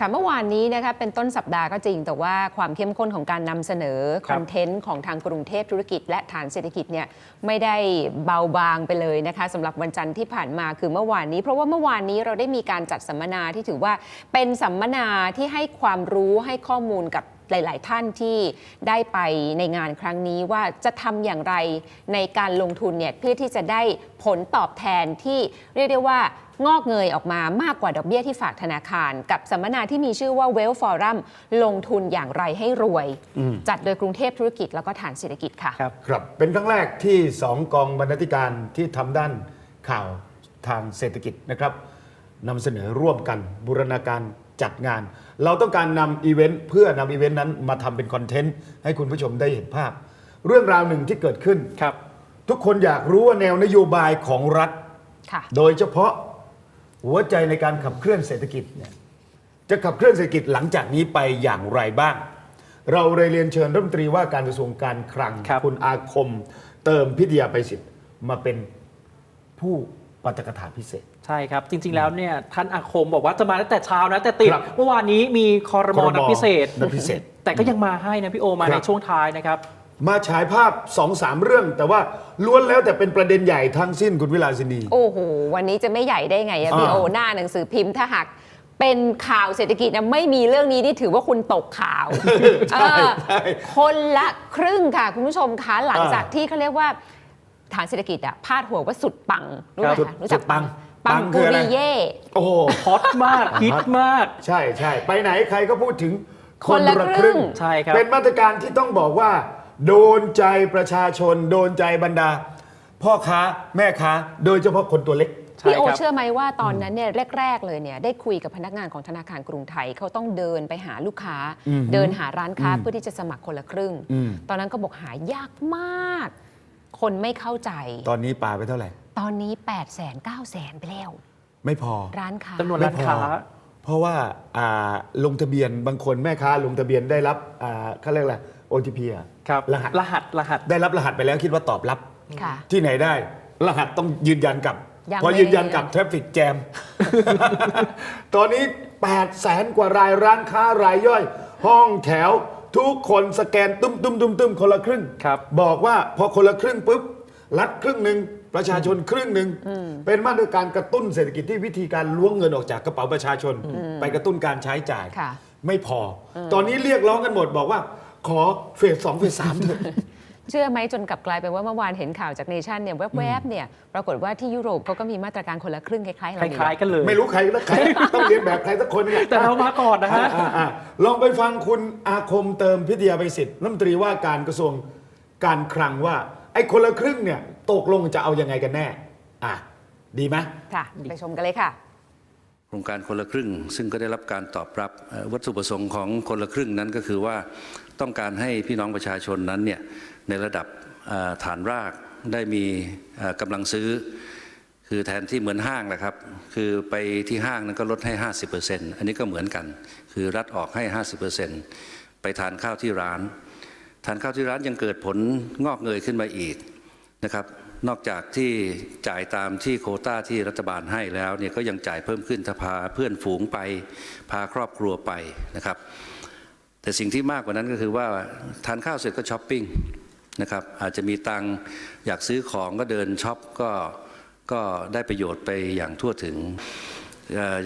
ค่ะเมื่อวานนี้นะคะเป็นต้นสัปดาห์ก็จริง แต่ว่าความเข้มข้นของการนำเสนอคครับอนเทนต์ของทางกรุงเทพธุรกิจ และฐานเศรษฐกิจเนี่ยไม่ได้เบาบางไปเลยนะคะสำหรับวันจันทร์ที่ผ่านมาคือเมื่อวานนี้ เพราะว่าเมื่อวานนี้เราได้มีการจัดสัมมนาที่ถือว่าเป็นสัมมนาที่ให้ความรู้ให้ข้อมูลกับหลาย ๆ ท่านที่ได้ไปในงานครั้งนี้ว่าจะทำอย่างไรในการลงทุนเนี่ยเพื่อที่จะได้ผลตอบแทนที่เรียกได้ว่า งอกเงยออกมามากกว่าดอกเบี้ยที่ฝากธนาคาร กับสัมมนาที่มีชื่อว่า Well Forum ลงทุนอย่างไรให้รวย จัดโดยกรุงเทพธุรกิจแล้วก็ฐานเศรษฐกิจค่ะ ครับครับเป็นครั้งแรกที่สองกองบรรณาธิการที่ทำด้านข่าวทางเศรษฐกิจนะครับนำเสนอร่วมกันบูรณาการจัดงาน เราต้องการนำอีเวนต์เพื่อนำอีเวนต์นั้นมาทำเป็นคอนเทนต์ให้คุณผู้ชมได้เห็นภาพ เรื่องราวหนึ่งที่เกิดขึ้นครับ ทุกคนอยากรู้ว่าแนวนโยบายของรัฐค่ะโดยเฉพาะ หัวใจในการขับเคลื่อนเศรษฐกิจเนี่ยจะขับเคลื่อนเศรษฐกิจหลังจากนี้ไปอย่างไรบ้าง เราเลยเรียนเชิญรัฐมนตรีว่าการกระทรวงการคลังครับ ณอาคม เติมพิทยาไปสิทธิ์มาเป็นผู้ปาฐกถาพิเศษ ใช่ครับ จริง ๆ แล้วเนี่ยท่านอาคมบอกว่าจะมาตั้งแต่เช้านะ แต่ติดครับเมื่อวานนี้มีคอรมอครมนัดพิเศษ นัดพิเศษแต่ก็ยังมาให้นะพี่โอมาครับ ในช่วงท้ายนะครับ มาฉายภาพสองสามเรื่อง แต่ว่าล้วนแล้วแต่เป็นประเด็นใหญ่ทั้งสิ้นคุณวิลาสินี โอ้โห วันนี้จะไม่ใหญ่ได้ไงอะอ่าพี่โอหน้าหนังสือพิมพ์ถ้าหาก เป็นข่าวเศรษฐกิจนะไม่มีเรื่องนี้นี่ถือว่าคุณตกข่าวใช่เออใช่คนละครึ่งค่ะ คุณผู้ชมคะหลังอ่าจากที่เขาเรียกว่าฐานเศรษฐกิจอะพาดหัวว่าสุดปังรู้ไหมสุดคะรู้จักสุดปังปัปังงคืปุออะไรริเย่ โอ้โห ฮอตมาก ฮิตมาก ใช่ใช่ไปไหนใครก็พูดถึงคนละครึ่ง ใช่ครับ เป็นมาตรการที่ต้องบอกว่า โดนใจประชาชน โดนใจบรรดา พ่อค้าแม่ค้าโดยเฉพาะคนตัวเล็กใช่พี่โอครับเชื่อไหมว่าตอนนั้นเนี่ยแรก ๆ เลยเนี่ยได้คุยกับพนักงานของธนาคารกรุงไทยเขาต้องเดินไปหาลูกค้า อืมเดินหาร้านค้าเพื่อที่จะสมัครคนละครึ่ง อืม ตอนนั้นก็บอกหายากมาก คนไม่เข้าใจ ตอนนี้ปาไปเท่าไหร่ ตอนนี้8 0 0 0 0 0 9 0 0 0 0ไปแล้วไม่พอ ร้านค้า จำนวนไม่ร้านพอค้าเพราะว่าอ่าลงทะเบียนบางคนแม่ค้าลงทะเบียนได้รับอ่าเขาเรียกอะไร OTP อะครับรหัสรหัสรหัสได้รับรหัสไปแล้วคิดว่าตอบรับ ค่ะ ที่ไหนได้ รหัสต้องยืนยันกลับยังพอไม่ยืนยันกลับทราฟฟิกแจม ตอนนี้ 8 แสนกว่ารายร้านค้ารายย่อย ห้องแถว ทุกคนสแกนตุ้มตุ้มตุ้มตุ้มคนละครึ่งครับ บอกว่าพอคนละครึ่งปุ๊บ รัฐครึ่งหนึ่งประชาชนครึ่งหนึ่ง เป็นมาตรการกระตุ้นเศรษฐกิจที่วิธีการล้วงเงินออกจากกระเป๋าประชาชน ไปกระตุ้นการใช้จ่าย ค่ะ ไม่พออตอนนี้เรียกร้องกันหมดบอกว่า ขอเฟสสองเฟสสามเถอะ เชื่อไหมจนกลับกลายเป็นว่าเมื่อวานเห็นข่าวจากเนชั่นเนี่ยแวบๆเนี่ยปรากฏว่าที่ยุโรปเขาก็มีมาตรการคนละครึ่งคล้ายๆคเรานี่ล้ายๆกันเลย ไม่รู้ใครแล้วใครต้องเรียนแบบใครสักคนเนี่ยแต่เรามาก่อนนะฮะ อ่าอ่าลองไปฟังคุณอาคมเติมพิทยาไปสิทธิ์รัฐมนตรีว่าการกระทรวงการคลังว่า ไอ้คนละครึ่งเนี่ยตกลงจะเอายังไงกันแน่ อะ ดีไหม ค่ะ ไปชมกันเลยค่ะ โครงการคนละครึ่ง ซึ่งก็ได้รับการตอบรับเอ่อวัตถุประสงค์ของคนละครึ่งนั้นก็คือว่า ต้องการให้พี่น้องประชาชนนั้นเนี่ยในระดับฐานรากได้มีกำลังซื้อ คือแทนที่เหมือนห้างนะครับ คือไปที่ห้างนั้นก็ลดให้ 50%อันนี้ก็เหมือนกัน คือรัฐออกให้ 50%ไปทานข้าวที่ร้าน ทานข้าวที่ร้านยังเกิดผลงอกเงยขึ้นมาอีกนะครับ นอกจากที่จ่ายตามที่โคต้าที่รัฐบาลให้แล้วเนี่ยก็ยังจ่ายเพิ่มขึ้นถ้าพาเพื่อนฝูงไปพาครอบครัวไปนะครับ แต่สิ่งที่มากกว่านั้นก็คือว่าทานข้าวเสร็จก็ช้อปปิ้งนะครับอาจจะมีตังอยากซื้อของก็เดินช็อปก็ก็ได้ประโยชน์ไปอย่างทั่วถึง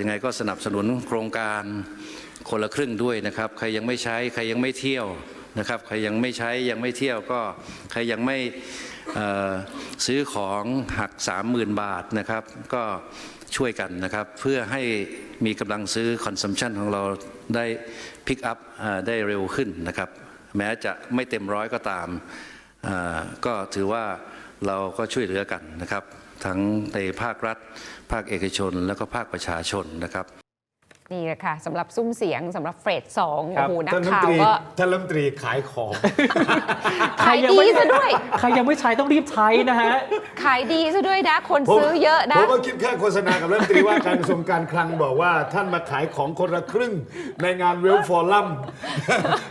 ยังไงก็สนับสนุนโครงการคนละครึ่งด้วยนะครับ ใครยังไม่ใช้ใครยังไม่เที่ยวนะครับ ใครยังไม่ใช้ยังไม่เที่ยวก็ใครยังไม่ซื้อของหัก 30,000 บาทนะครับ ก็ช่วยกันนะครับ เพื่อให้มีกำลังซื้อคอนซัมชันของเราได้พิกอัพได้เร็วขึ้นนะครับ แม้จะไม่เต็มร้อยก็ตาม ก็ถือว่าเราก็ช่วยเหลือกันนะครับ ทั้งในภาครัฐ ภาคเอกชน แล้วก็ภาคประชาชนนะครับ นี่แหละค่ะสำหรับซุ้มเสียงสำหรับเฟสสองครัโอ้บโหนักท่านรัฐมข่านวตรีก็ท่านรัฐมนตรีขายของ ขายดีซะด้วย ใครยังไม่ใช้ต้องรีบใช้นะฮะ ขายดีซะด้วยนะ คนซื้อเยอะนะ ผมก็คิดแค่โฆษณากับรัฐมนตรีว่าการกระทรวงการคลังบอกว่าท่านมาขายของคนละครึ่งในงานเวลฟอรัม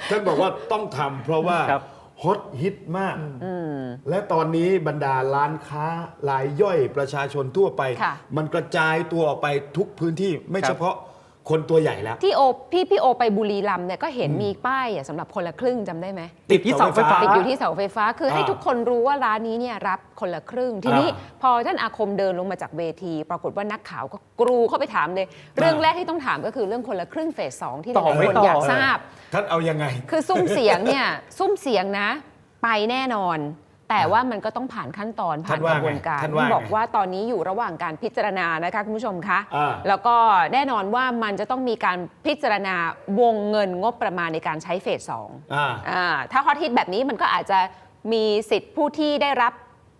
ท่านบอกว่าต้องทำเพราะว่าครับ ฮอตฮิตมาก และตอนนี้บรรดาร้านค้ารายย่อยประชาชนทั่วไป ค่ะ มันกระจายตัวออกไปทุกพื้นที่ไม่ครับเฉพาะ คนตัวใหญ่แล้ว ที่โอพี่พี่โอไปบุรีรัมย์เนี่ยก็เห็นมีป้ายอะสำหรับคนละครึ่งจำได้ไหมติดที่เสาไฟฟ้า ติดอยู่ที่เสาไฟฟ้าคือให้อ่าทุกคนรู้ว่าร้านนี้เนี่ยรับคนละครึ่ง ทีนี้อ่าพอท่านอาคมเดินลงมาจากเวที ปรากฏว่านักข่าวก็กรูเข้าไปถามเลย เรื่องแรกที่ต้องถามก็คือเรื่องคนละครึ่งเฟสสองที่หต่อลายไม่ๆคนต่ออยากทราบ ท่านเอายังไง คือซุ้มเสียงเนี่ย ซุ้มเสียงนะ ไปแน่นอน แต่ว่ามันก็ต้องผ่านขั้นตอนผ่านท่านว่ากระบวนการไงท่านว่าไงบอกว่าตอนนี้อยู่ระหว่างการพิจารณานะคะคุณผู้ชมคะอ่า แล้วก็แน่นอนว่ามันจะต้องมีการพิจารณาวงเงินงบประมาณในการใช้เฟสสอง อ่า อ่าถ้าฮอตฮิตแบบนี้มันก็อาจจะมีสิทธิ์ผู้ที่ได้รับ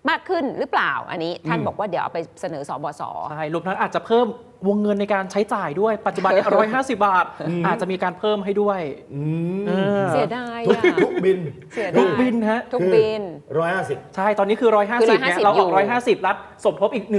มากขึ้นหรือเปล่าอันนี้ ท่านอืม บอกว่าเดี๋ยวเอาไปเสนอสบส ใช่รวมทั้งอาจจะเพิ่ม วงเงินในการใช้จ่ายด้วยปัจจุบันเนี่ยร้อยห้าสิบาท อาจจะมีการเพิ่มให้ด้วยอืมเออเสียดายทุกอะทุกบินเสียทุดากยบินฮะ ทุกบิน ร้อยห้าสิบ ใช่ ตอนนี้คือ 150คือเนี่ย150เราออกอยู่150 รัฐสมทบอีก 150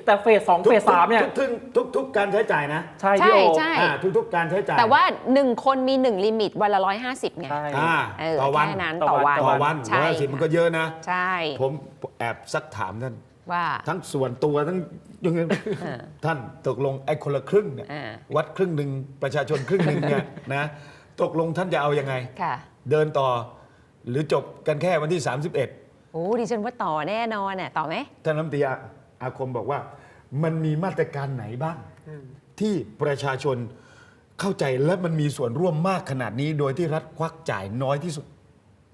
150 แต่เฟส2เฟส3เนี่ย ทุกทุกทุกการใช้จ่ายนะใช่ใช่พี่โอใช่อ่าทุกทุกการใช้จ่ายแต่ว่า 1 คนมี 1 ลิมิตวันละ 150ไงใช่อ่าเออต่อวันแค่นั้นต่ต่ออวัวันนต่อวันใช่ร้อยห้าสิบมันก็เยอะนะ ใช่ผมแอบซักถามท่านว่าทั้งส่วนตัวทั้ง ยังไงอ่าท่านตกลงไอ้คนละครึ่งเนี่ยอ่า วัดครึ่งหนึ่งประชาชนครึ่งหนึ่งเนี่ยนะ ตกลงท่านจะเอายังไง ค่ะ เดินต่อ หรือจบกันแค่วันที่ 31 โอ้ดิฉันว่าต่อแน่นอนน่ะต่อไหม ท่านรัฐมนตรีอาอาคมบอกว่า มันมีมาตรการไหนบ้าง ที่ประชาชนเข้าใจและมันมีส่วนร่วมมากขนาดนี้ โดยที่รัฐควักจ่ายน้อยที่สุด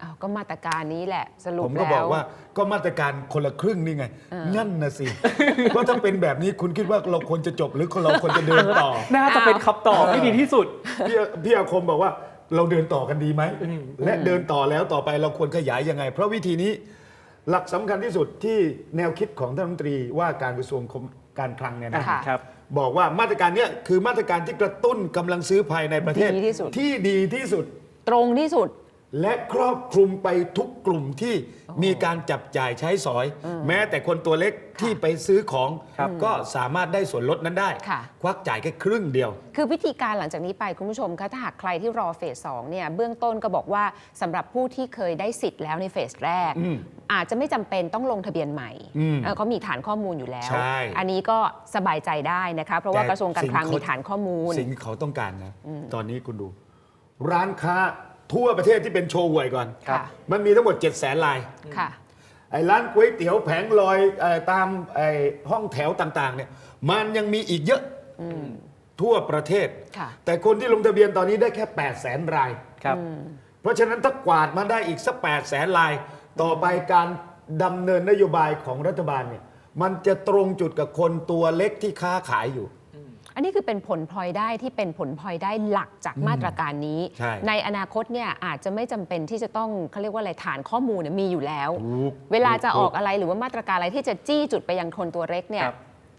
อ้าวก็มาตรการนี้แหละสรุปผมก็แล้วบอกว่าก็มาตรการคนละครึ่งนี่ไงงั้นนะสิเพราะถ้าเป็นแบบนี้คุณคิดว่าเราควรจะจบหรือเราควรจะเดินต่อ น่าจะเป็นคำตอบที่ดีที่สุด พี่พี่อาคมบอกว่าเราเดินต่อกันดีไหม และเดินต่อแล้วต่อไปเราควรขยายยังไง เพราะวิธีนี้หลักสำคัญที่สุดที่แนวคิดของท่านรัฐมนตรีว่าการกระทรวงการคลังเนี่ยนะค่ะ ครับบอกว่ามาตรการเนี้ยคือมาตรการที่กระตุ้นกำลังซื้อภายในประเทศดีที่สุด ที่ดีที่สุด ตรงที่สุด และครอบคลุมไปทุกกลุ่มที่มีการจับจ่ายใช้สอย แม้แต่คนตัวเล็กที่ไปซื้อของครับก็สามารถได้ส่วนลดนั้นได้ ค่ะ ควักจ่ายแค่ครึ่งเดียว คือวิธีการหลังจากนี้ไปคุณผู้ชมคะถ้าหากใครที่รอเฟสสองเนี่ยเบื้องต้นก็บอกว่าสำหรับผู้ที่เคยได้สิทธิ์แล้วในเฟสแรก อืมอาจจะไม่จำเป็นต้องลงทะเบียนใหม่อืมเอ่อเขามีฐานข้อมูลอยู่แล้ว ใช่อันนี้ก็สบายใจได้นะคะ เพราะว่าแต่กระทรวงการคลังสิ่งเขามี มีฐานข้อมูล สิ่งที่เขาต้องการนะ ตอนนี้คุณดู ร้านค้า ทั่วประเทศที่เป็นโชว์หวยก่อนค่ะมันมีทั้งหมด 7 0 0 0 0 0ลาย ค่ะ ไอ้ร้านก๋วยเตี๋ยวแผงลอยเอ่อตามไอ้ห้องแถวต่างๆเนี่ยมันยังมีอีกเยอะทั่วประเทศ ค่ะ แต่คนที่ลงทะเบียนตอนนี้ได้แค่ 8 0 0 0 0 0ราย ครับ เพราะฉะนั้นถ้ากวาดมาได้อีกสัก 8 0 0 0 0 0ราย ต่อไปการดำเนินนโยบายของรัฐบาลเนี่ยมันจะตรงจุดกับคนตัวเล็กที่ค้าขายอยู่อั นนี้คือเป็นผลพลอยได้ที่เป็นผลพลอยได้หลักจากมาตรการนี้ ใช่อนาคตเนี่ยอาจจะไม่จำเป็นที่จะต้องเขาเรียกว่าอะไรฐานข้อมูลเนี่ยมีอยู่แล้ว ถูกเวลาจะถูกออกอะไรหรือว่ามาตรการอะไรที่จะจี้จุดไปยังคนตัวเล็กเนี่ย ครับ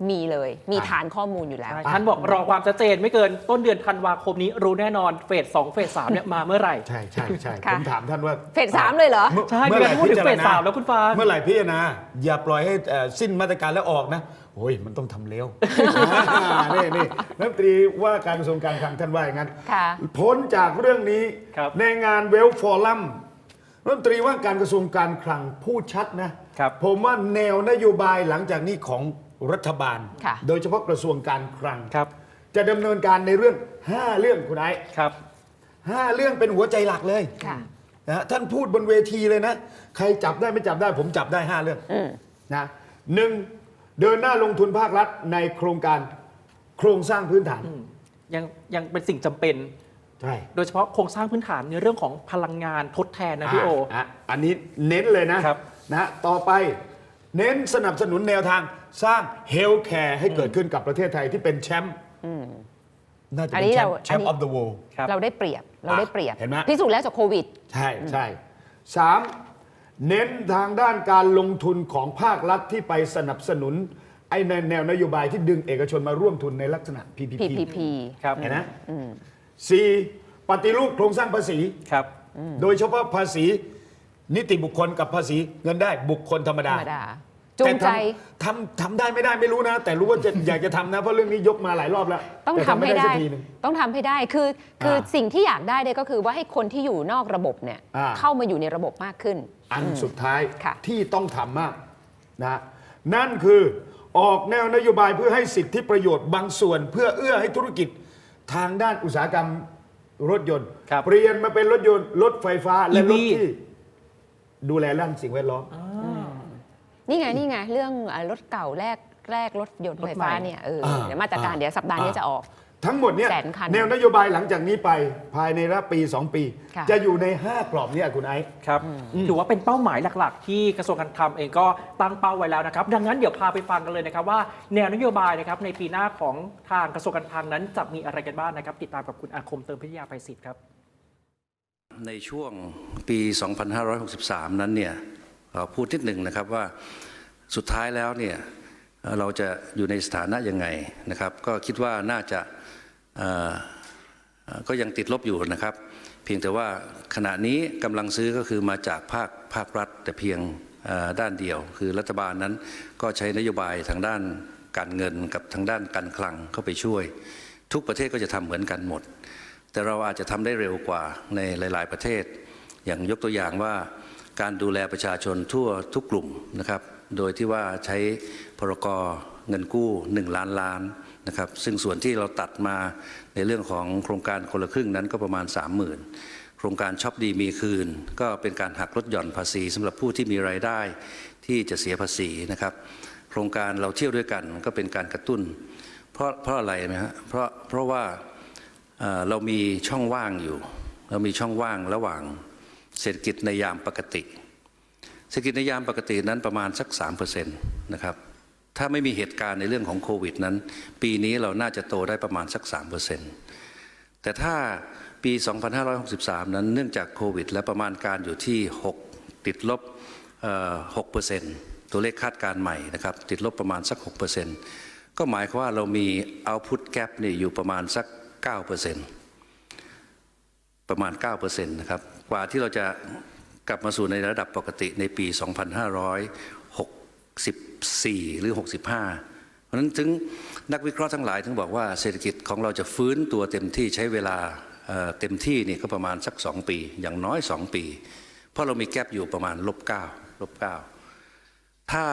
มีเลย มีอะฐานข้อมูลอยู่แล้วใช่ท่านบอกรอความชัดเจนไม่เกินต้นเดือนธันวาคมนี้รู้แน่นอนเฟส2เฟส3เนี่ยมาเมื่อไหร่ ใช่ใช่ใช่ค่ะ ผมถามท่านว่าเฟสสามเลยเหรอมื่ใช่เมื่อไหร่มีการพูดถึงพิจารณเฟสสามแล้วคุณฟางเมื่อไหร่พิจารณาอย่าปล่อยให้เอ่อสิ้นมาตรการแล้วออกนะโอ้ยมันต้องทำเร็ว นี่นี่รัฐมนตรีว่าการกระทรวงการคลังท่านว่าอย่างนั้น ค่ะ พ้นจากเรื่องนี้ครับในงานเวลฟอรัมรัฐมนตรีว่าการกระทรวงการคลังพูดชัดนะครับ ผมว่าแนวนโยบายหลังจากนี้ของ รัฐบาล ค่ะโดยเฉพาะกระทรวงการคลัง ครับจะดำเนินการในเรื่อง 5 เรื่องคุณไอ้ครับ ห้าเรื่องเป็นหัวใจหลักเลยค่ะ นะฮะท่านพูดบนเวทีเลยนะ ใครจับได้ไม่จับได้ ผมจับได้ 5 เรื่องนะหนึ่งเดินหน้าลงทุนภาครัฐในโครงการโครงสร้างพื้นฐานยังยังเป็นสิ่งจำเป็น ใช่โดยเฉพาะโครงสร้างพื้นฐานในเรื่องของพลังงานทดแทนนะพี่โออะอันนี้เน้นเลยนะครับ นะ ต่อไปเน้นสนับสนุนแนวทาง สร้างเฮลท์แคร์ให้เกิดขึ้นกับประเทศไทยที่เป็นแชมป์น่าจะอันเป็นนี้แชเรามป์แชมอันป์นี้ออฟเดอะเวิลด์ ครับ เราได้เปรียบเราได้เปรียบเห็นไหม พิสูจน์แล้วจากโควิด ใช่ใช่สามเน้นทางด้านการลงทุนของภาครัฐที่ไปสนับสนุน ไอ้ในแนวนโยบายที่ดึงเอกชนมาร่วมทุนในลักษณะ PPP PPP ครับเห็นนะสี่ปฏิรูปโครงสร้างภาษี ครับ โดยเฉพาะภาษีนิติบุคคลกับภาษีเงินได้บุคคลธรรมธรดา รมดา จูงใจ แต่ทำทำทำได้ไม่ได้ไม่รู้นะ แต่รู้ว่าจะ อยากจะทำนะ เพราะเรื่องนี้ยกมาหลายรอบแล้วต้องแต่ทำให้ม่ได้ สักทีหนึ่ง ต้องทำให้ได้คือคืออ่าสิ่งที่อยากได้เนี่ยก็คือว่าให้คนที่อยู่นอกระบบเนี่ยอ่า เข้ามาอยู่ในระบบมากขึ้น อันสุดท้ายค่ะ ที่ต้องทำมากนะนั่นคือออกแนวนโยบายเพื่อให้สิทธิประโยชน์บางส่วน เพื่อเอื้อให้ธุรกิจทางด้านอุตสาหกรรมรถยนต์ ครับเปลี่ยนมาเป็นรถยนต์ รถไฟฟ้าและรถ EV ที่ ดูแลด้านสิ่งแวดล้อม นี่ไงนี่ไงเรื่องอ่ารถเก่าแรกแรกรถยนต์ไฟฟ้าเนี่ยเอออ่าเดี๋ยวมาตรการอ่าเดี๋ยวสัปดาห์นี้อ่าจะออก ทั้งหมดเนี่ยแสนคัน แนวนโยบายหลังจากนี้ไปภายในระปี 2 ปี ค่ะ จะอยู่ใน 5 กรอบเนี่ยคุณไอซ์ ครับถือว่าเป็นเป้าหมายหลัก ๆ ที่กระทรวงการคลังเองก็ตั้งเป้าไว้แล้วนะครับ ดังนั้นเดี๋ยวพาไปฟังกันเลยนะครับว่าแนวนโยบายนะครับในปีหน้าของทางกระทรวงการคลังนั้นจะมีอะไรกันบ้างนะครับ ติดตามกับคุณอาคมเติมพิทยาภัยศิษฐ์ครับ ในช่วงปี 2563 นั้นเนี่ยเอ่อ พูดนิดหนึ่งนะครับว่าสุดท้ายแล้วเนี่ยเราจะอยู่ในสถานะยังไงนะครับ ก็คิดว่าน่าจะก็ยังติดลบอยู่นะครับ เพียงแต่ว่าขณะนี้กำลังซื้อก็คือมาจากภาคภาครัฐแต่เพียงด้านเดียว คือรัฐบาลนั้นก็ใช้นโยบายทางด้านการเงินกับทางด้านการคลังเข้าไปช่วย ทุกประเทศก็จะทำเหมือนกันหมด แต่เราอาจจะทำได้เร็วกว่าในหลาย ๆ ประเทศ อย่างยกตัวอย่างว่า การดูแลประชาชนทั่วทุกกลุ่มนะครับ โดยที่ว่าใช้พรกรเงินกู้ 1 ล้านล้านนะครับ ซึ่งส่วนที่เราตัดมาในเรื่องของโครงการคนละครึ่งนั้นก็ประมาณ 30,000 โครงการช็อปดีมีคืน ก็เป็นการหักลดหย่อนภาษีสำหรับผู้ที่มีรายได้ที่จะเสียภาษีนะครับ โครงการเราเที่ยวด้วยกันก็เป็นการกระตุ้น เพราะเพราะอะไรนะฮะเพราะเพราะว่าเรามีช่องว่างอยู่ เรามีช่องว่างระหว่าง เศรษฐกิจในยามปกติ เศรษฐกิจในยามปกตินั้นประมาณสัก3%นะครับถ้าไม่มีเหตุการณ์ในเรื่องของโควิดนั้น ปีนี้เราน่าจะโตได้ประมาณสัก 3%แต่ถ้าปี 2563 นั้นเนื่องจากโควิด และประมาณการอยู่ที่ 6 ติดลบเอ่อ6%ตัวเลขคาดการณ์ใหม่นะครับ ติดลบประมาณสัก 6%ก็หมายความว่าเรามี output gap นี่อยู่ประมาณสัก 9% ประมาณ 9%นะครับกว่าที่เราจะกลับมาสู่ในระดับปกติในปี 2564 หรือ 65 เพราะฉะนั้นถึงนักวิเคราะห์ทั้งหลายถึงบอกว่าเศรษฐกิจของเราจะฟื้นตัวเต็มที่ใช้เวลาเเต็มที่นี่ก็ประมาณสัก 2 ปี อย่างน้อย 2 ปี เพราะเรามีแกลบอยู่ประมาณลบ9ลบ9ถ้า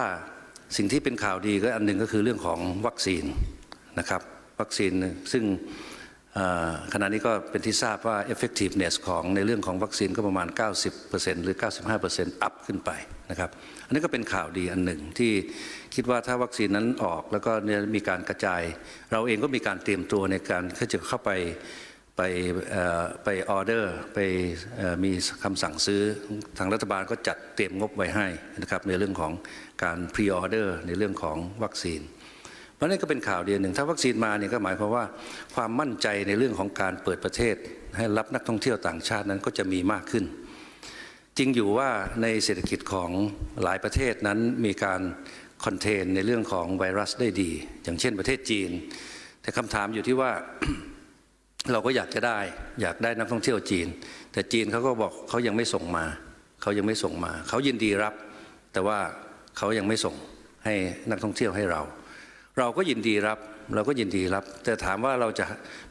สิ่งที่เป็นข่าวดีก็อันหนึ่งก็คือเรื่องของวัคซีนนะครับ วัคซีนซึ่ง ขณะนี้ก็เป็นที่ทราบว่า effectiveness ของในเรื่องของวัคซีนก็ประมาณ 90%หรือ 95% up ขึ้นไปนะครับอันนี้ก็เป็นข่าวดีอันหนึ่งที่คิดว่าถ้าวัคซีนนั้นออกแล้วก็เนี่ยมีการกระจาย เราเองก็มีการเตรียมตัวในการที่จะเข้าไปไปออไปออเดอร์ไปมีคำสั่งซื้อทางรัฐบาลก็จัดเตรียมงบไว้ให้นะครับในเรื่องของการพรีออเดอร์ในเรื่องของวัคซีน เพราะนั่นก็เป็นข่าวเดียวหนึ่ง ถ้าวัคซีนมาเนี่ยก็หมายความว่าความมั่นใจในเรื่องของการเปิดประเทศ ให้รับนักท่องเที่ยวต่างชาตินั้นก็จะมีมากขึ้น จริงอยู่ว่าในเศรษฐกิจของหลายประเทศนั้นมีการคอนเทนในเรื่องของไวรัสได้ดี อย่างเช่นประเทศจีน แต่คำถามอยู่ที่ว่าเราก็อยากจะได้ อยากได้นักท่องเที่ยวจีน แต่จีนเขาก็บอกเขายังไม่ส่งมา เขายังไม่ส่งมา เขายินดีรับ แต่ว่าเขายังไม่ส่งให้นักท่องเที่ยวให้เรา เราก็ยินดีรับเราก็ยินดีรับ แต่ถามว่าเราจะ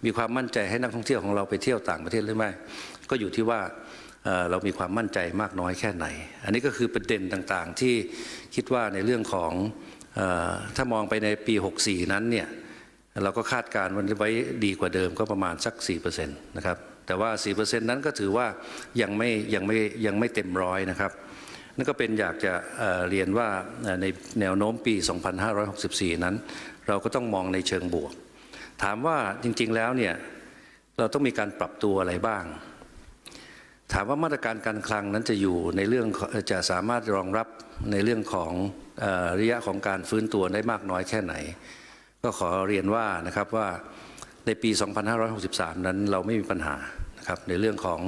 มีความมั่นใจให้นักท่องเที่ยวของเราไปเที่ยวต่างประเทศหรือไม่ ก็อยู่ที่ว่าเเรามีความมั่นใจมากน้อยแค่ไหน อันนี้ก็คือประเด็นต่างๆที่คิดว่าในเรื่องของออถ้ามองไปในปี 64 นั้นเนี่ยเราก็คาดการณ์วันไว้ดีกว่าเดิมก็ประมาณสัก 4%นะครับแต่ว่า 4%นั้นก็ถือว่ายังไม่ยังไม่ยังไม่เต็มร้อยนะครับ นั่นก็เป็นอยากจะเเรียนว่าในแนวโน้มปี 2564 นั้น เราก็ต้องมองในเชิงบวก ถามว่าจริงๆแล้วเนี่ยเราต้องมีการปรับตัวอะไรบ้าง ถามว่ามาตรการการคลังนั้นจะอยู่ในเรื่องจะสามารถรองรับในเรื่องของอระยะของการฟื้นตัวได้มากน้อยแค่ไหน ก็ขอเรียนว่านะครับว่าในปี 2563 นั้นเราไม่มีปัญหานะครับในเรื่องของ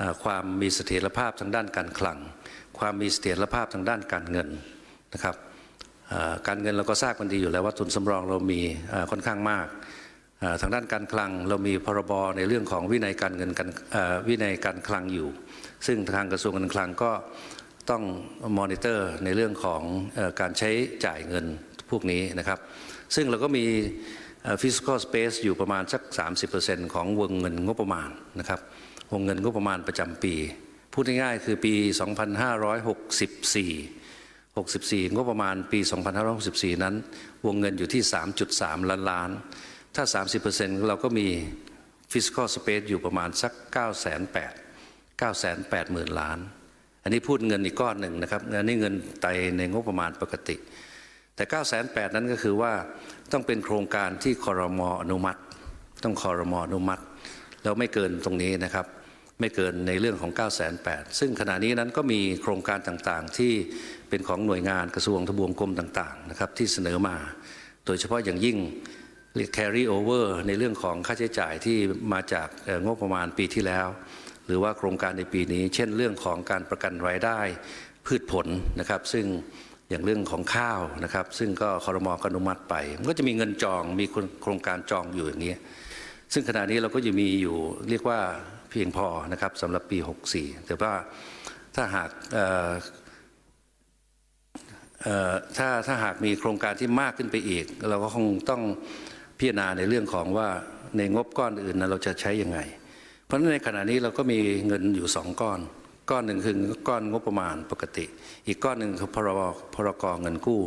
อความมีเสถียรภาพทางด้านการคลัง ความมีเสถียรภาพทางด้านการเงินนะครับการเงินเราก็ทราบกันดีอยู่แล้วว่าทุนสำรองเรามีค่อนข้างมากทางด้านการคลังเรามีพรบในเรื่องของวินัยการเงินการวินัยการคลังอยู่ ซึ่งทางกระทรวงการคลังก็ต้องมอนิเตอร์ในเรื่องของอการใช้จ่ายเงินพวกนี้นะครับ ซึ่งเราก็มี fiscal space อยู่ประมาณสัก 30%ของวงเงินงบประมาณนะครับวงเงินงบประมาณประจำปี พูดง่ายๆคือปี 2564 64 งบประมาณปี 2564 นั้น วงเงินอยู่ที่ 3.3 ล้านล้าน ถ้า 30%เราก็มี fiscal space อยู่ประมาณสัก 9 8 0 0 9 8 0 0 0ล้าน อันนี้พูดเงินอีกก้อนหนึ่งนะครับอันนี้เงินไตในงบประมาณปกติ แต่ 9 8 0 0 0 นั้นก็คือว่าต้องเป็นโครงการที่คอรมออนุมัติ ต้องคอรมออนุมัติ แล้วไม่เกินตรงนี้นะครับ ไม่เกินในเรื่องของ 9 8 0 0 0ซึ่งขณะนี้นั้นก็มีโครงการต่างๆ ที่เป็นของหน่วยงานกระทรวงทบวงกรมต่างๆนะครับที่เสนอมา โดยเฉพาะอย่างยิ่งเรียก carry over ในเรื่องของค่าใช้จ่ายที่มาจากงบประมาณปีที่แล้ว หรือว่าโครงการในปีนี้ เช่นเรื่องของการประกันรายได้พืชผลนะครับ ซึ่งอย่างเรื่องของข้าวนะครับ ซึ่งก็คอรมอกอนุมัติไป มันก็จะมีเงินจองมีโครงการจองอยู่อย่างนี้ ซึ่งขณะนี้เราก็จะมีอยู่เรียกว่า พียงพอนะครับสำหรับปี 64 แต่ว่าถ้าหากถ้าถ้าหากมีโครงการที่มากขึ้นไปอีก เราก็คงต้องพิจารณาในเรื่องของว่าในงบก้อนอื่นนั้นเราจะใช้ยังไง เพราะฉะนั้นในขณะนี้เราก็มีเงินอยู่สองก้อน ก้อนหนึ่งคือก้อนงบประมาณปกติ อีกก้อนหนึ่งคือพรบพรกเงินกู้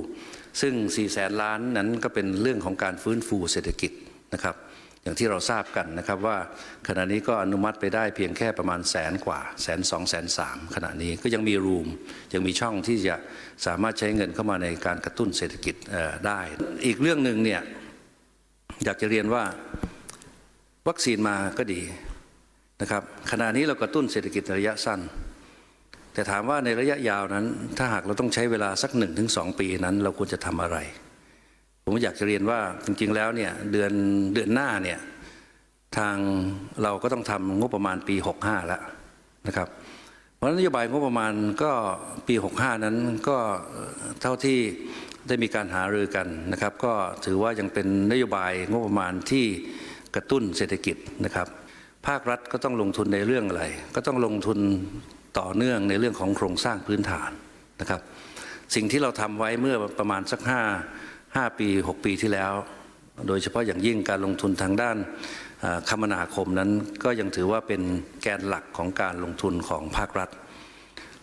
ซึ่ง4ี่แสนล้านนั้นก็เป็นเรื่องของการฟื้นฟูเศรษฐกิจนะครับ อย่างที่เราทราบกันนะครับว่าขณะนี้ก็อนุมัติไปได้เพียงแค่ประมาณแสนกว่าแสนสองแสนสามขณะนี้ก็ยังมีรูมยังมีช่องที่จะสามารถใช้เงินเข้ามาในการกระตุ้นเศรษฐกิจได้ อีกเรื่องหนึ่งเนี่ยอยากจะเรียนว่าวัคซีนมาก็ดีนะครับขณะนี้เรากระตุ้นเศรษฐกิจระยะสั้น แต่ถามว่าในระยะยาวนั้น ถ้าหากเราต้องใช้เวลาสักหนึ่งถึงสองปีนั้น เราควรจะทำอะไร ผมอยากจะเรียนว่าจริงๆแล้วเนี่ยเดือนเดือนหน้าเนี่ยทางเราก็ต้องทำงบประมาณปี 65 แล้วนะครับ เพราะนั้นโยบายงบประมาณก็ปี 65 นั้นก็เท่าที่ได้มีการหารือกันนะครับ ก็ถือว่ายังเป็นนโยบายงบประมาณที่กระตุ้นเศรษฐกิจนะครับ ภาครัฐก็ต้องลงทุนในเรื่องอะไร ก็ต้องลงทุนต่อเนื่องในเรื่องของโครงสร้างพื้นฐานนะครับ สิ่งที่เราทำไว้เมื่อประมาณสักห้าห้าปี 6 ปีที่แล้ว โดยเฉพาะอย่างยิ่งการลงทุนทางด้านคมนาคมนั้นก็ยังถือว่าเป็นแกนหลักของการลงทุนของภาครัฐ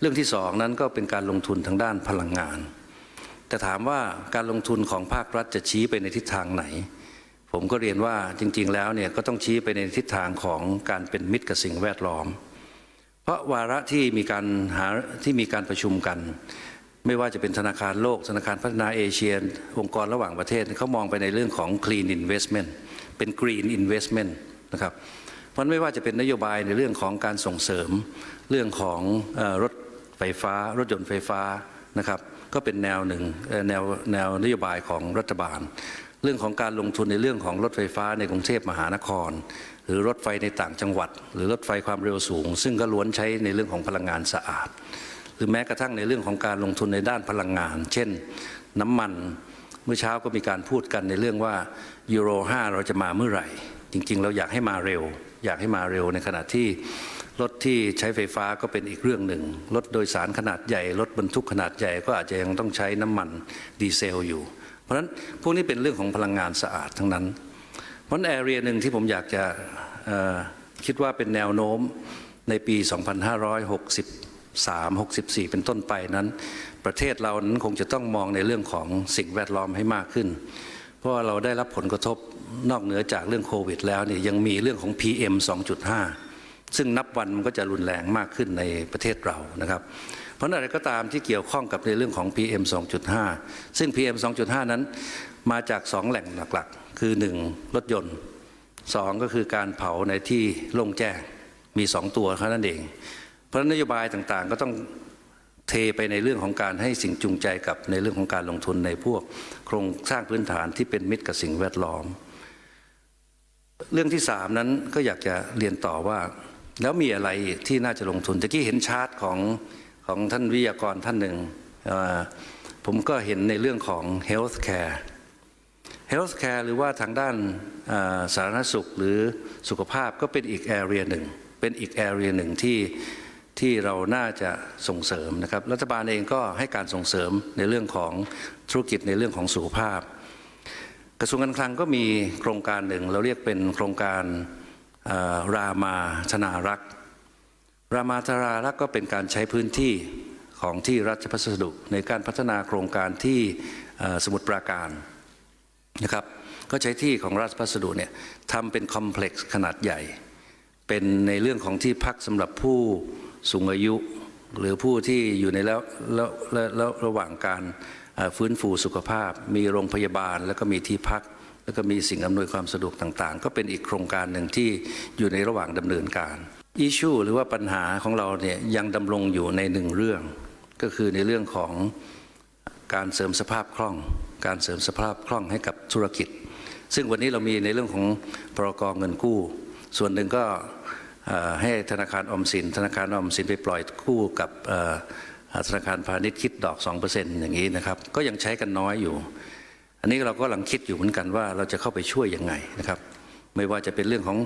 เรื่องที่สองนั้นก็เป็นการลงทุนทางด้านพลังงาน แต่ถามว่าการลงทุนของภาครัฐจะชี้ไปในทิศทางไหน ผมก็เรียนว่าจริง ๆ แล้วเนี่ยก็ต้องชี้ไปในทิศทางของการเป็นมิตรกับสิ่งแวดล้อม เพราะวาระที่มีการหาที่มีการประชุมกัน ไม่ว่าจะเป็นธนาคารโลก ธนาคารพัฒนาเอเชีย องค์กรระหว่างประเทศเขามองไปในเรื่องของ clean investment เป็น green investment นะครับเพราะไม่ว่าจะเป็นนโยบายในเรื่องของการส่งเสริม เรื่องของอรถไฟฟ้า รถยนต์ไฟฟ้านะครับก็เป็นแนวหนึ่งแนวแนวนโยบายของรัฐบาล เรื่องของการลงทุนในเรื่องของรถไฟฟ้าในกรุงเทพมหานคร หรือรถไฟในต่างจังหวัด หรือรถไฟความเร็วสูง ซึ่งก็ล้วนใช้ในเรื่องของพลังงานสะอาด หรือแม้กระทั่งในเรื่องของการลงทุนในด้านพลังงาน เช่นน้ำมันเมื่อเช้าก็มีการพูดกันในเรื่องว่ายูโร 5 เราจะมาเมื่อไหร่ จริง ๆ เราอยากให้มาเร็ว อยากให้มาเร็วในขณะที่รถที่ใช้ไฟฟ้าก็เป็นอีกเรื่องหนึ่งรถโดยสารขนาดใหญ่รถบรรทุกขนาดใหญ่ก็อาจจะยังต้องใช้น้ำมันดีเซลอยู่ เพราะฉะนั้นพวกนี้เป็นเรื่องของพลังงานสะอาดทั้งนั้น เพราะแอเรียหนึ่งที่ผมอยากจะคิดว่าเป็นแนวโน้มในปี 2,560 63 64 เป็นต้นไปนั้น ประเทศเรานั้นคงจะต้องมองในเรื่องของสิ่งแวดล้อมให้มากขึ้น เพราะาเราได้รับผลกระทบนอกเหนือจากเรื่องโควิด แล้วเนี่ยยังมีเรื่องของ PM 2.5 ซึ่งนับวันมันก็จะรุนแรงมากขึ้นในประเทศเรานะครับ เพราะอะไรก็ตามที่เกี่ยวข้องกับในเรื่องของ PM 2.5 ซึ่ง PM 2.5 นั้นมาจากสองแหล่งหลักๆ คือ 1. รถยนต์สองก็คือการเผาในที่โล่งแจ้งมีสองตัวเท่านั้นเอง ราะนโยบายต่างๆ ก็ต้องเทไปในเรื่องของการให้สิ่งจูงใจกับในเรื่องของการลงทุนในพวก โครงสร้างพื้นฐานที่เป็นมิตรกับสิ่งแวดล้อม เรื่องที่สามนั้นก็อยากจะเรียนต่อว่า แล้วมีอะไรที่น่าจะลงทุนตะกี้เห็นชาร์ตของของท่านวิทยากรท่านหนึ่งผมก็เห็นในเรื่องของ health care health care หรือว่าทางด้านสาธารณสุขหรือสุขภาพก็เป็นอีกแ area หนึ่งเป็นอีกแ area หนึ่งที่ ที่เราน่าจะส่งเสริมนะครับ รัฐบาลเองก็ให้การส่งเสริมในเรื่องของธุรกิจในเรื่องของสุขภาพ กระทรวงการคลังก็มีโครงการหนึ่ง เราเรียกเป็นโครงการรามาธนารักษ์รามาธนารักษ์ก็เป็นการใช้พื้นที่ของที่ราชพัสดุ ในการพัฒนาโครงการที่สมุทรปราการนะครับก็ใช้ที่ของราชพัสดุเนี่ยทำเป็นคอมเพล็กซ์ขนาดใหญ่ เป็นในเรื่องของที่พักสำหรับผู้ สูงอายุ หรือผู้ที่อยู่ในแล้วแล้วแล้วแล้วระหว่างการฟื้นฟูสุขภาพ มีโรงพยาบาล แล้วก็มีที่พัก แล้วก็มีสิ่งอำนวยความสะดวกต่างๆ ก็เป็นอีกโครงการหนึ่งที่อยู่ในระหว่างดำเนินการอิชูหรือว่าปัญหาของเราเนี่ยยังดำรงอยู่ในหนึ่งเรื่อง ก็คือในเรื่องของการเสริมสภาพคล่อง การเสริมสภาพคล่องให้กับธุรกิจ ซึ่งวันนี้เรามีในเรื่องของพรกเงินกู้ ส่วนหนึ่งก็ ให้ธนาคารออมสิน ธนาคารออมสินไปปล่อยกู้กับธนาคารพาณิชย์คิดดอก 2%อย่างนี้นะครับ ก็ยังใช้กันน้อยอยู่ อันนี้เราก็กำลังคิดอยู่เหมือนกันว่าเราจะเข้าไปช่วยยังไงนะครับ ไม่ว่าจะเป็นเรื่องของ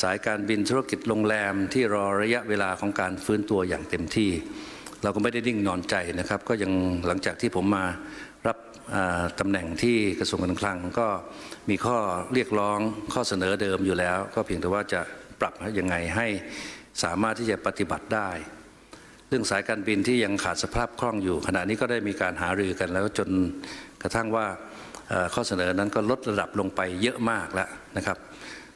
สายการบินธุรกิจโรงแรมที่รอระยะเวลาของการฟื้นตัวอย่างเต็มที่ เราก็ไม่ได้นิ่งนอนใจนะครับ ก็ยังหลังจากที่ผมมารับอ่าตำแหน่งที่กระทรวงการคลังก็มีข้อเรียกร้องข้อเสนอเดิมอยู่แล้ว ก็เพียงแต่ว่าจะ ปรับยังไงให้สามารถที่จะปฏิบัติได้ เรื่องสายการบินที่ยังขาดสภาพคล่องอยู่ ขณะนี้ก็ได้มีการหารือกันแล้วจนกระทั่งว่าข้อเสนอนั้นก็ลดระดับลงไปเยอะมากแล้วนะครับ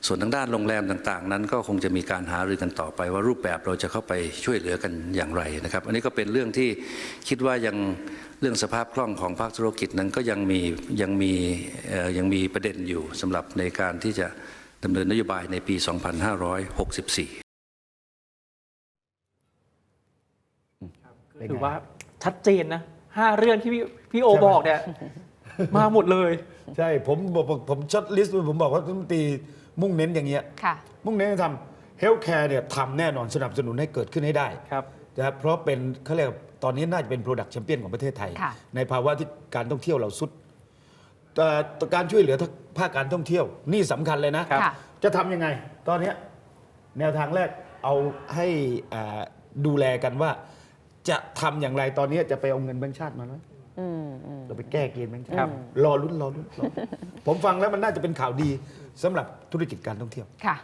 ส่วนทางด้านโรงแรมต่างๆ นั้นก็คงจะมีการหารือกันต่อไปว่ารูปแบบเราจะเข้าไปช่วยเหลือกันอย่างไรนะครับ อันนี้ก็เป็นเรื่องที่คิดว่ายังเรื่องสภาพคล่องของภาคธุรกิจนั้นก็ยังมียังมียังมีประเด็นอยู่สำหรับในการที่จะ ดำเนินนโยบายในปี 2564ถือว่าชัดเจนนะห้าเรื่องที่พี่พี่โอบอกเนี่ยมาหมดเลย ใช่ผมบอกผมผมช็อตลิสต์ผมบอกว่ารัฐมนตรีมุ่งเน้นอย่างเงี้ยค่ะมุ่งเน้นทำเฮลท์แคร์เนี่ยทำแน่นอนสนับสนุนให้เกิดขึ้นให้ได้ครับนะครับเพราะเป็นเขาเรียกว่าตอนนี้น่าจะเป็น Product Champion ของประเทศไทยค่ะในภาวะที่การท่องเที่ยวเราสุด แต่การช่วยเหลือภาคการท่องเที่ยว นี่สำคัญเลยนะ ครับ ค่ะ จะทำยังไง ตอนเนี้ยแนวทางแรกเอาให้อ่าดูแลกันว่า จะทำอย่างไรตอนนี้จะไปเอาเงินแบงค์ชาติมาไหมอืมอืม เราไปแก้เกณฑ์แบงค์ชาครัติบ รอลุ้นรอลุ้นรอลุ้นผมฟังแล้วมันน่าจะเป็นข่าวดีสำหรับธุรกิจการท่องเที่ยว ค่ะ